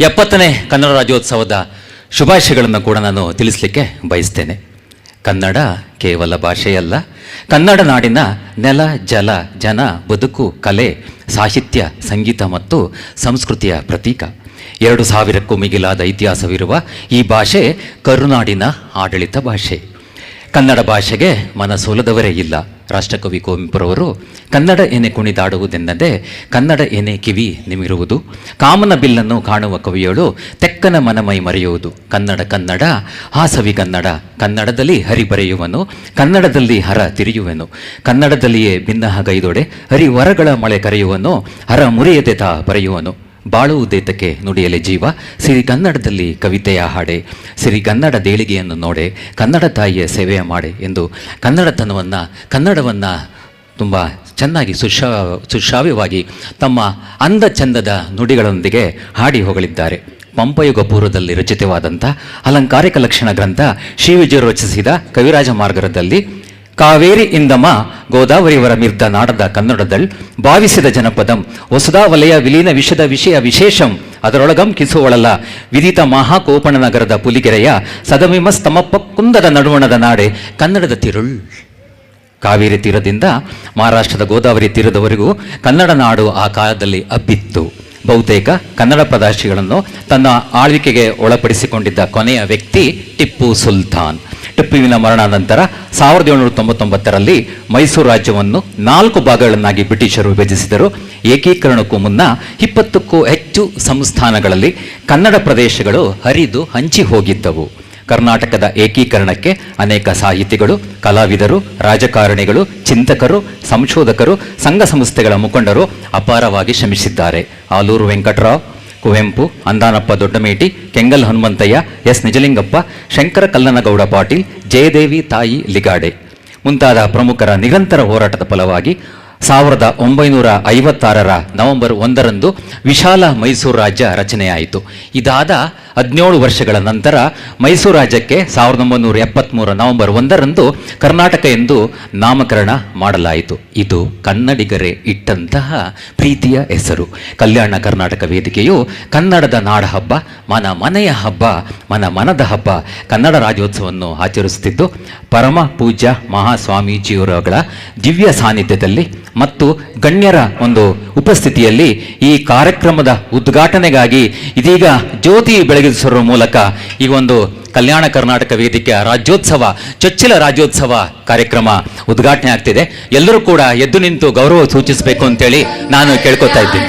ಎಪ್ಪತ್ತನೇ ಕನ್ನಡ ರಾಜ್ಯೋತ್ಸವದ ಶುಭಾಶಯಗಳನ್ನು ಕೂಡ ನಾನು ತಿಳಿಸಲಿಕ್ಕೆ ಬಯಸ್ತೇನೆ. ಕನ್ನಡ ಕೇವಲ ಭಾಷೆಯಲ್ಲ, ಕನ್ನಡ ನಾಡಿನ ನೆಲ, ಜಲ, ಜನ, ಬದುಕು, ಕಲೆ, ಸಾಹಿತ್ಯ, ಸಂಗೀತ ಮತ್ತು ಸಂಸ್ಕೃತಿಯ ಪ್ರತೀಕ. ಎರಡು ಸಾವಿರಕ್ಕೂ ಮಿಗಿಲಾದ ಇತಿಹಾಸವಿರುವ ಈ ಭಾಷೆ ಕರುನಾಡಿನ ಆಡಳಿತ ಭಾಷೆ. ಕನ್ನಡ ಭಾಷೆಗೆ ಮನಸೋಲದವರೇ ಇಲ್ಲ. ರಾಷ್ಟ್ರಕವಿ ಕುವೆಂಪುರವರು ಕನ್ನಡ ಎನೆ ಕುಣಿದಾಡುವುದೆನ್ನದೆ ಕನ್ನಡ ಎನೆ ಕಿವಿ ನಿಮಿರುವುದು. ಕಾಮನ ಬಿಲ್ಲನ್ನು ಕಾಣುವ ಕವಿಯಳು ತೆಕ್ಕನ ಮನಮೈ ಮರೆಯುವುದು. ಕನ್ನಡ ಕನ್ನಡ, ಹಾಸವಿ ಕನ್ನಡ, ಕನ್ನಡದಲ್ಲಿ ಹರಿ ಬರೆಯುವನು, ಕನ್ನಡದಲ್ಲಿ ಹರ ತಿರಿಯುವೆನು. ಕನ್ನಡದಲ್ಲಿಯೇ ಭಿನ್ನಹ ಗೈದೊಡೆ ಹರಿ ವರಗಳ ಮಳೆ ಕರೆಯುವನು, ಹರ ಮುರಿಯದೆ ತಾ ಬರೆಯುವನು. ಬಾಳುವುದೇತಕ್ಕೆ ನುಡಿಯಲೆ ಜೀವ. ಸಿರಿ ಕನ್ನಡದಲ್ಲಿ ಕವಿತೆಯ ಹಾಡೆ. ಸಿರಿ ಕನ್ನಡ ದೇಳಿಗೆಯನ್ನು ನೋಡೆ. ಕನ್ನಡ ತಾಯಿಯ ಸೇವೆಯ ಮಾಡೆ ಎಂದು ಕನ್ನಡತನವನ್ನು, ಕನ್ನಡವನ್ನು ತುಂಬ ಚೆನ್ನಾಗಿ ಸುಶಾ ಸುಶ್ರಾವ್ಯವಾಗಿ ತಮ್ಮ ಅಂದ ಚಂದದ ನುಡಿಗಳೊಂದಿಗೆ ಹಾಡಿ ಹೊಗಳಿದ್ದಾರೆ. ಪಂಪಯುಗ ಪೂರ್ವದಲ್ಲಿ ರಚಿತವಾದಂಥ ಅಲಂಕಾರಿಕ ಲಕ್ಷಣ ಗ್ರಂಥ ಶ್ರೀ ವಿಜಯರು ರಚಿಸಿದ ಕವಿರಾಜ ಮಾರ್ಗರದಲ್ಲಿ ಕಾವೇರಿ ಇಂದಮ ಗೋದಾವರಿಯವರ ಮಿರ್ದ ನಾಡದ ಕನ್ನಡದಳ್ ಭಾವಿಸಿದ ಜನಪದಂ ಹೊಸದಾ ವಲಯ ವಿಲೀನ ವಿಷದ ವಿಷಯ ವಿಶೇಷಂ. ಅದರೊಳಗಂ ಕಿಸುವಳಲ್ಲ ವಿದಿತ ಮಹಾಕೋಪಣ ನಗರದ ಪುಲಿಗೆರೆಯ ಸದಮಿಮಸ್ತಮಪ್ಪ ಕುಂದದ ನಡುವಣದ ನಾಡೆ ಕನ್ನಡದ ತಿರುಳ್. ಕಾವೇರಿ ತೀರದಿಂದ ಮಹಾರಾಷ್ಟ್ರದ ಗೋದಾವರಿ ತೀರದವರೆಗೂ ಕನ್ನಡ ನಾಡು ಆ ಕಾಲದಲ್ಲಿ ಅಬ್ಬಿತ್ತು. ಬಹುತೇಕ ಕನ್ನಡ ಪ್ರದಾಶಿಗಳನ್ನು ತನ್ನ ಆಳ್ವಿಕೆಗೆ ಒಳಪಡಿಸಿಕೊಂಡಿದ್ದ ಕೊನೆಯ ವ್ಯಕ್ತಿ ಟಿಪ್ಪು ಸುಲ್ತಾನ್. ಟಿಪ್ಪುವಿನ ಮರಣಾನಂತರ ಸಾವಿರದ ಏಳುನೂರ ತೊಂಬತ್ತೊಂಬತ್ತರಲ್ಲಿ ಮೈಸೂರು ರಾಜ್ಯವನ್ನು ನಾಲ್ಕು ಭಾಗಗಳನ್ನಾಗಿ ಬ್ರಿಟಿಷರು ವಿಭಜಿಸಿದರು. ಏಕೀಕರಣಕ್ಕೂ ಮುನ್ನ ಇಪ್ಪತ್ತಕ್ಕೂ ಹೆಚ್ಚು ಸಂಸ್ಥಾನಗಳಲ್ಲಿ ಕನ್ನಡ ಪ್ರದೇಶಗಳು ಹರಿದು ಹಂಚಿ ಹೋಗಿದ್ದವು. ಕರ್ನಾಟಕದ ಏಕೀಕರಣಕ್ಕೆ ಅನೇಕ ಸಾಹಿತಿಗಳು, ಕಲಾವಿದರು, ರಾಜಕಾರಣಿಗಳು, ಚಿಂತಕರು, ಸಂಶೋಧಕರು, ಸಂಘ ಸಂಸ್ಥೆಗಳ ಮುಖಂಡರು ಅಪಾರವಾಗಿ ಶ್ರಮಿಸಿದ್ದಾರೆ. ಆಲೂರು ವೆಂಕಟರಾವ್ ಕುವೆಂಪು, ಅಂದಾನಪ್ಪ ದೊಡ್ಡಮೇಟಿ, ಕೆಂಗಲ್ ಹನುಮಂತಯ್ಯ, ಎಸ್. ನಿಜಲಿಂಗಪ್ಪ, ಶಂಕರ ಕಲ್ಲನಗೌಡ ಪಾಟೀಲ್, ಜಯದೇವಿ ತಾಯಿ ಲಿಗಾಡೆ. ಮುಂತಾದ ಪ್ರಮುಖರ ನಿರಂತರ ಹೋರಾಟದ ಫಲವಾಗಿ ಸಾವಿರದ ಒಂಬೈನೂರ ಐವತ್ತಾರರ ನವೆಂಬರ್ ಒಂದರಂದು ವಿಶಾಲ ಮೈಸೂರು ರಾಜ್ಯ ರಚನೆಯಾಯಿತು. ಇದಾದ ಹದಿನೇಳು ವರ್ಷಗಳ ನಂತರ ಮೈಸೂರು ರಾಜ್ಯಕ್ಕೆ ಸಾವಿರದ ಒಂಬೈನೂರ ಎಪ್ಪತ್ತ್ಮೂರ ನವೆಂಬರ್ ಒಂದರಂದು ಕರ್ನಾಟಕ ಎಂದು ನಾಮಕರಣ ಮಾಡಲಾಯಿತು. ಇದು ಕನ್ನಡಿಗರೇ ಇಟ್ಟಂತಹ ಪ್ರೀತಿಯ ಹೆಸರು. ಕಲ್ಯಾಣ ಕರ್ನಾಟಕ ವೇದಿಕೆಯು ಕನ್ನಡದ ನಾಡ ಹಬ್ಬ, ಮನ ಮನೆಯ ಹಬ್ಬ, ಮನ ಮನದ ಹಬ್ಬ, ಕನ್ನಡ ರಾಜ್ಯೋತ್ಸವವನ್ನು ಆಚರಿಸುತ್ತಿದ್ದು, ಪರಮ ಪೂಜ್ಯ ಮಹಾಸ್ವಾಮೀಜಿಯವರುಗಳ ದಿವ್ಯ ಸಾನ್ನಿಧ್ಯದಲ್ಲಿ ಮತ್ತು ಗಣ್ಯರ ಒಂದು ಉಪಸ್ಥಿತಿಯಲ್ಲಿ ಈ ಕಾರ್ಯಕ್ರಮದ ಉದ್ಘಾಟನೆಗಾಗಿ ಇದೀಗ ಜ್ಯೋತಿ ಬೆಳಗಿಸುವ ಮೂಲಕ ಈ ಒಂದು ಕಲ್ಯಾಣ ಕರ್ನಾಟಕ ವೇದಿಕೆಯ ರಾಜ್ಯೋತ್ಸವ, ಚೊಚ್ಚಲ ರಾಜ್ಯೋತ್ಸವ ಕಾರ್ಯಕ್ರಮ ಉದ್ಘಾಟನೆ ಆಗ್ತಿದೆ. ಎಲ್ಲರೂ ಕೂಡ ಎದ್ದು ನಿಂತು ಗೌರವ ಸೂಚಿಸಬೇಕು ಅಂತೇಳಿ ನಾನು ಕೇಳ್ಕೊತಾ ಇದ್ದೀನಿ.